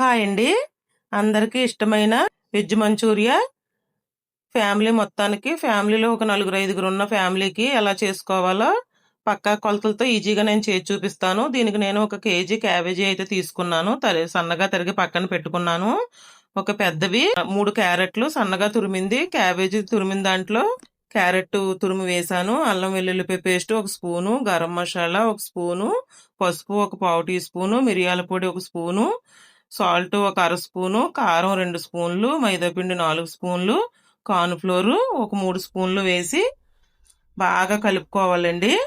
Hi అండి అందరికీ ఇష్టమైన వెజ్ మంచూరియా. ఫ్యామిలీ మొత్తానికి ఫ్యామిలీలో ఒక నలుగురు ఐదుగురు ఉన్న ఫ్యామిలీకి ఎలా చేసుకోవాలో పక్కా కొలతలతో ఈజీగా నేను చేసి చూపిస్తాను. దీనికి నేను ఒక కేజీ క్యాబేజీ అయితే తీసుకున్నాను. తరి సన్నగా తరిగి పక్కన పెట్టుకున్నాను. ఒక పెద్దవి మూడు క్యారెట్లు సన్నగా తురిమింది. క్యాబేజీ తురిమిన దాంట్లో క్యారెట్ తురుము వేసాను అల్లం వెల్లుల్లిపాయ పేస్ట్ ఒక స్పూను గరం మసాలా ఒక స్పూను పసుపు ఒక పావు టీ స్పూను మిరియాల పొడి ఒక స్పూను సాల్ట్ ఒక అర స్పూను కారం రెండు స్పూన్లు మైదాపిండి నాలుగు స్పూన్లు కార్న్ఫ్లోరు ఒక మూడు స్పూన్లు వేసి బాగా కలుపుకోవాలండి.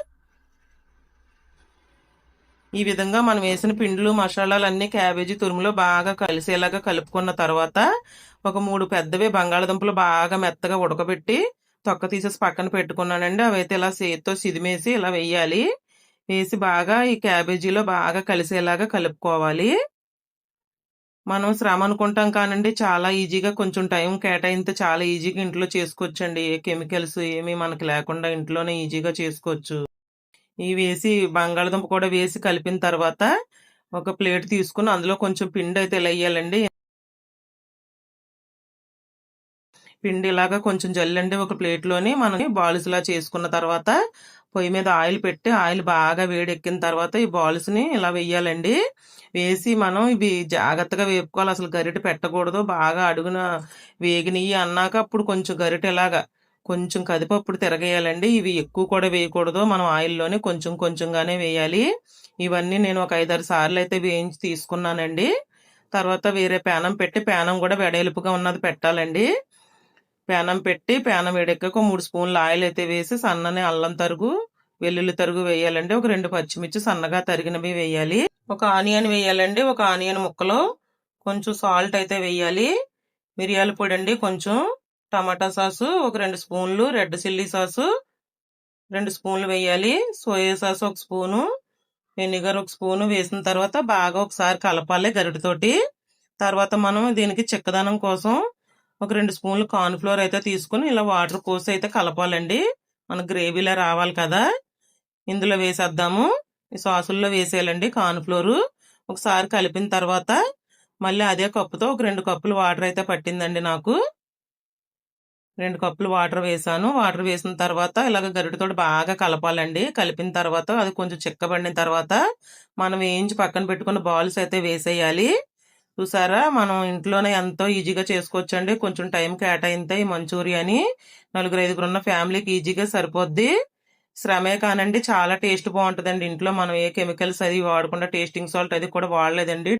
ఈ విధంగా మనం వేసిన పిండిలు మసాలాలు అన్నీ క్యాబేజీ తురుములో బాగా కలిసేలాగా కలుపుకున్న తర్వాత ఒక మూడు పెద్దవి బంగాళదుంపలు బాగా మెత్తగా ఉడకబెట్టి తొక్క తీసేసి పక్కన పెట్టుకున్నానండి. అవైతే ఇలా చేతితో సిదిమేసి ఇలా వేయాలి. వేసి బాగా ఈ క్యాబేజీలో బాగా కలిసేలాగా కలుపుకోవాలి. మనం శ్రమ అనుకుంటాం కానండి చాలా ఈజీగా కొంచెం టైం కేటాయింతే చాలా ఈజీగా ఇంట్లో చేసుకోవచ్చండి. ఏ కెమికల్స్ ఏమీ మనకి లేకుండా ఇంట్లోనే ఈజీగా చేసుకోవచ్చు. ఇవి వేసి బంగాళదుంప కూడా వేసి కలిపిన తర్వాత ఒక ప్లేట్ తీసుకుని అందులో కొంచెం పిండి అయితే ఇలా వేయాలండి. పిండి ఇలాగా కొంచెం జల్లండి ఒక ప్లేట్లోని. మనం బాల్స్లా చేసుకున్న తర్వాత పొయ్యి మీద ఆయిల్ పెట్టి ఆయిల్ బాగా వేడెక్కిన తర్వాత ఈ బాల్స్ని ఇలా వేయాలండి వేసి మనం ఇవి జాగ్రత్తగా వేపుకోవాలి. అసలు గరిటె పెట్టకూడదు. బాగా అడుగున వేగినవి అన్నాక అప్పుడు కొంచెం గరిటె ఇలాగా కొంచెం కదిపప్పుడు తిరగేయాలండి. ఇవి ఎక్కువ కూడా వేయకూడదు. మనం ఆయిల్లోనే కొంచెం కొంచెంగానే వేయాలి. ఇవన్నీ నేను ఒక ఐదారు సార్లు అయితే వేయించి తీసుకున్నానండి. తర్వాత వేరే పేనం పెట్టి పానం కూడా వెడల్పుగా ఉన్నది పెట్టాలండి. పేనం పెట్టి పేనం వేడెక్కక మూడు స్పూన్లు ఆయిల్ అయితే వేసి సన్నని అల్లం తరుగు వెల్లుల్లి తరుగు వేయాలండి. ఒక రెండు పచ్చిమిర్చి సన్నగా తరిగినవి వేయాలి. ఒక ఆనియన్ వేయాలండి. ఒక ఆనియన్ ముక్కలు కొంచెం సాల్ట్ అయితే వేయాలి. మిరియాల పొడి అండి కొంచెం. టమాటా సాసు ఒక రెండు స్పూన్లు. రెడ్ చిల్లీ సాసు రెండు స్పూన్లు వేయాలి. సోయా సాస్ ఒక స్పూను. వెనిగర్ ఒక స్పూను. వేసిన తర్వాత బాగా ఒకసారి కలపాలి గరిటతోటి. తర్వాత మనం దీనికి చిక్కదనం కోసం ఒక రెండు స్పూన్లు కార్న్ఫ్లోర్ అయితే తీసుకుని ఇలా వాటర్ పోసి అయితే కలపాలండి. మన గ్రేవీలా రావాలి కదా. ఇందులో వేసేద్దాము. ఈ సాసుల్లో వేసేయాలండి కార్న్ఫ్లోరు. ఒకసారి కలిపిన తర్వాత మళ్ళీ అదే కప్పుతో ఒక రెండు కప్పులు వాటర్ అయితే పట్టిందండి నాకు. రెండు కప్పులు వాటర్ వేసాను. వాటర్ వేసిన తర్వాత ఇలాగ గరిటతో బాగా కలపాలండి. కలిపిన తర్వాత అది కొంచెం చిక్కబడిన తర్వాత మనం వేయించి పక్కన పెట్టుకున్న బాల్స్ అయితే వేసేయాలి. చూసారా? మనం ఇంట్లోనే ఎంతో ఈజీగా చేసుకోవచ్చండి. కొంచెం టైం కేటాయింతే ఈ మంచూరియాని నలుగురు ఐదుగురు ఉన్న ఫ్యామిలీకి ఈజీగా సరిపోద్ది. శ్రమే కానండి చాలా టేస్ట్ బాగుంటుందండి. ఇంట్లో మనం ఏ కెమికల్స్ అది వాడకుండా టేస్టింగ్ సాల్ట్ అది కూడా వాడలేదండి.